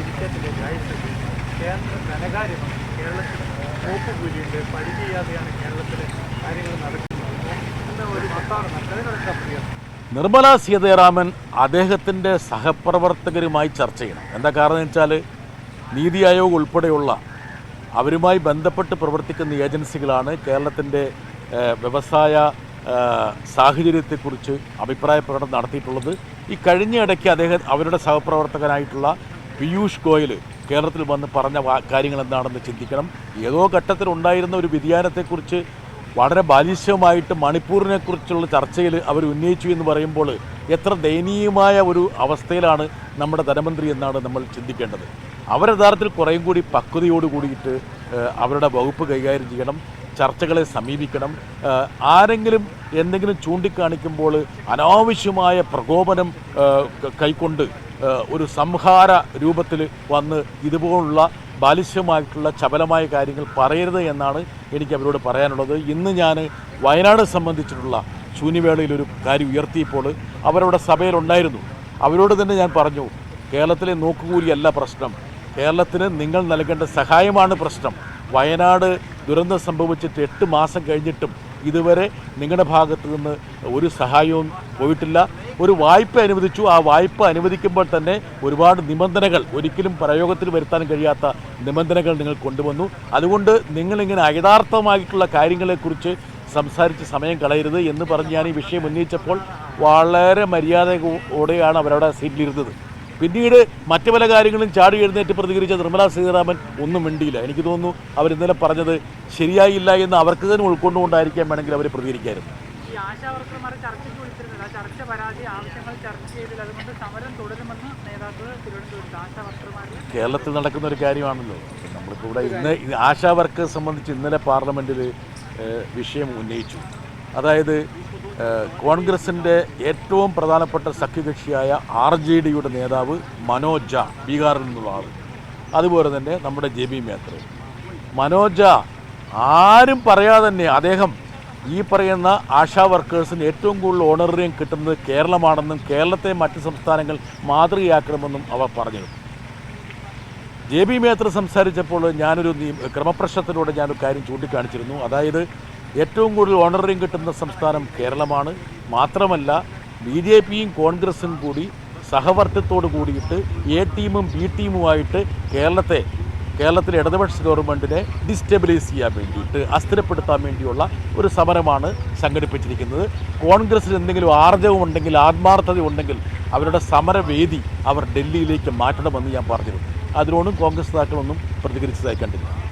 ഇരിക്കത്തിലെ guide കേന്ദ്ര ധനകാര്യമന്ത്രി കേരളത്തിൽ നോക്കുകൂലിയുണ്ട് പണി ചെയ്യാതെയാണ് കേരളത്തിലെ കാര്യങ്ങൾ നടക്കുന്നത്. എന്ന ഒരു വാർത്താവരണം അതിനെന്താ പ്രിയം നിർമ്മല സീതാരാമൻ അദ്ദേഹത്തിന്റെ സഹപ്രവർത്തകരുമായി ചർച്ച ചെയ്യണം. എന്താ കാരണം വെച്ചാൽ നീതി ആയോഗ് ഉൾപ്പെടെയുള്ള അവരുമായി ബന്ധപ്പെട്ട് പ്രവർത്തിക്കുന്ന ഏജൻസികളാണ് കേരളത്തിന്റെ വ്യവസായ സാഹചര്യത്തെക്കുറിച്ച് അഭിപ്രായ പ്രകടനം നടത്തിയിട്ടുള്ളത്. ഈ കഴിഞ്ഞ ഇടയ്ക്ക് അദ്ദേഹം അവരുടെ സഹപ്രവർത്തകനായിട്ടുള്ള പീയൂഷ് ഗോയൽ കേരളത്തിൽ വന്ന് പറഞ്ഞ കാര്യങ്ങൾ എന്താണെന്ന് ചിന്തിക്കണം. ഏതോ ഘട്ടത്തിൽ ഉണ്ടായിരുന്ന ഒരു വ്യതിയാനത്തെക്കുറിച്ച് വളരെ ബാലിശ്യമായിട്ട് മണിപ്പൂരിനെക്കുറിച്ചുള്ള ചർച്ചയിൽ അവർ ഉന്നയിച്ചു എന്ന് പറയുമ്പോൾ എത്ര ദയനീയമായ ഒരു അവസ്ഥയിലാണ് നമ്മുടെ ധനമന്ത്രി എന്നാണ് നമ്മൾ ചിന്തിക്കേണ്ടത്. അവർ യഥാർത്ഥത്തിൽ കുറേയും കൂടി പക്വതയോട് കൂടിയിട്ട് അവരുടെ വകുപ്പ് കൈകാര്യം ചെയ്യണം ചർച്ചകളെ സമീപിക്കണം. ആരെങ്കിലും എന്തെങ്കിലും ചൂണ്ടിക്കാണിക്കുമ്പോൾ അനാവശ്യമായ പ്രകോപനം കൈക്കൊണ്ട് ഒരു സംഹാര രൂപത്തിൽ വന്ന് ഇതുപോലുള്ള ബാലിശ്യമായിട്ടുള്ള ചപലമായ കാര്യങ്ങൾ പറയരുത് എന്നാണ് എനിക്ക് അവരോട് പറയാനുള്ളത്. ഇന്ന് ഞാൻ വയനാട് സംബന്ധിച്ചിട്ടുള്ള ശൂന്യവേളയിൽ ഒരു കാര്യം ഉയർത്തിയപ്പോൾ അവരവിടെ സഭയിലുണ്ടായിരുന്നു അവരോട് തന്നെ ഞാൻ പറഞ്ഞു കേരളത്തിലെ നോക്കുകൂലിയല്ല പ്രശ്നം. കേരളത്തിന് നിങ്ങൾ നൽകേണ്ട സഹായമാണ് പ്രശ്നം. വയനാട് ദുരന്തം സംഭവിച്ചിട്ട് എട്ട് മാസം കഴിഞ്ഞിട്ടും ഇതുവരെ നിങ്ങളുടെ ഭാഗത്തു നിന്ന് ഒരു സഹായവും പോയിട്ടില്ല. ഒരു വായ്പ അനുവദിച്ചു. ആ വായ്പ അനുവദിക്കുമ്പോൾ തന്നെ ഒരുപാട് നിബന്ധനകൾ ഒരിക്കലും പ്രയോഗത്തിൽ വരുത്താൻ കഴിയാത്ത നിബന്ധനകൾ നിങ്ങൾ കൊണ്ടുവന്നു. അതുകൊണ്ട് നിങ്ങളിങ്ങനെ അയഥാർത്ഥമായിട്ടുള്ള കാര്യങ്ങളെക്കുറിച്ച് സംസാരിച്ച് സമയം കളയരുത് എന്ന് പറഞ്ഞ് ഞാൻ ഈ വിഷയം ഉന്നയിച്ചപ്പോൾ വളരെ മര്യാദയോടെയാണ് അവരവിടെ സീറ്റിലിരുന്നത്. പിന്നീട് മറ്റു പല കാര്യങ്ങളും ചാടി എഴുന്നേറ്റ് പ്രതികരിച്ച നിർമ്മലാ സീതാരാമൻ ഒന്നും മിണ്ടിയില്ല. എനിക്ക് തോന്നുന്നു അവർ ഇന്നലെ പറഞ്ഞത് ശരിയായില്ല എന്ന് അവർക്ക് തന്നെ ഉൾക്കൊണ്ടുകൊണ്ടായിരിക്കാൻ വേണമെങ്കിൽ അവർ പ്രതികരിക്കായിരുന്നു. കേരളത്തിൽ നടക്കുന്ന ഒരു കാര്യമാണല്ലോ. നമ്മളിപ്പോൾ ഇവിടെ ഇന്ന് ആശാ വർക്കേഴ്സ് സംബന്ധിച്ച് ഇന്നലെ പാർലമെന്റിൽ വിഷയം ഉന്നയിച്ചു. അതായത് കോൺഗ്രസിന്റെ ഏറ്റവും പ്രധാനപ്പെട്ട സഖ്യകക്ഷിയായ ആർ ജെ ഡിയുടെ നേതാവ് മനോജ് ബീഹാറിൽ നിന്നുള്ള ആൾ അതുപോലെ തന്നെ നമ്മുടെ ജെ ബി മേത്ര. മനോജ ആരും പറയാതെ തന്നെ അദ്ദേഹം ഈ പറയുന്ന ആശാ വർക്കേഴ്സിന് ഏറ്റവും കൂടുതൽ ഓണറിയം കിട്ടുന്നത് കേരളമാണെന്നും കേരളത്തെ മറ്റ് സംസ്ഥാനങ്ങൾ മാതൃകയാക്കണമെന്നും അവർ പറഞ്ഞു ജെ ബി മേത്ര സംസാരിച്ചപ്പോൾ ഞാനൊരു ക്രമപ്രശ്നത്തിലൂടെ ഞാനൊരു കാര്യം ചൂണ്ടിക്കാണിച്ചിരുന്നു. അതായത് ഏറ്റവും കൂടുതൽ ഓണറിയം കിട്ടുന്ന സംസ്ഥാനം കേരളമാണ്. മാത്രമല്ല ബി ജെ പിയും കോൺഗ്രസും കൂടി സഹവർത്തിത്തോട് കൂടിയിട്ട് എ ടീമും ബി ടീമുമായിട്ട് കേരളത്തെ കേരളത്തിലെ ഇടതുപക്ഷ ഗവൺമെന്റിനെ ഡിസ്റ്റബിലൈസ് ചെയ്യാൻ വേണ്ടിയിട്ട് അസ്ഥിരപ്പെടുത്താൻ വേണ്ടിയുള്ള ഒരു സമരമാണ് സംഘടിപ്പിച്ചിരിക്കുന്നത്. കോൺഗ്രസ്സിന് എന്തെങ്കിലും ആർജവം ഉണ്ടെങ്കിൽ ആത്മാർത്ഥത ഉണ്ടെങ്കിൽ അവരുടെ സമരവേദി അവർ ഡൽഹിയിലേക്ക് മാറ്റണമെന്ന് ഞാൻ പറഞ്ഞിരുന്നു. അതിനോടും കോൺഗ്രസ് നേതാക്കളൊന്നും പ്രതികരിച്ചതായി കണ്ടില്ല.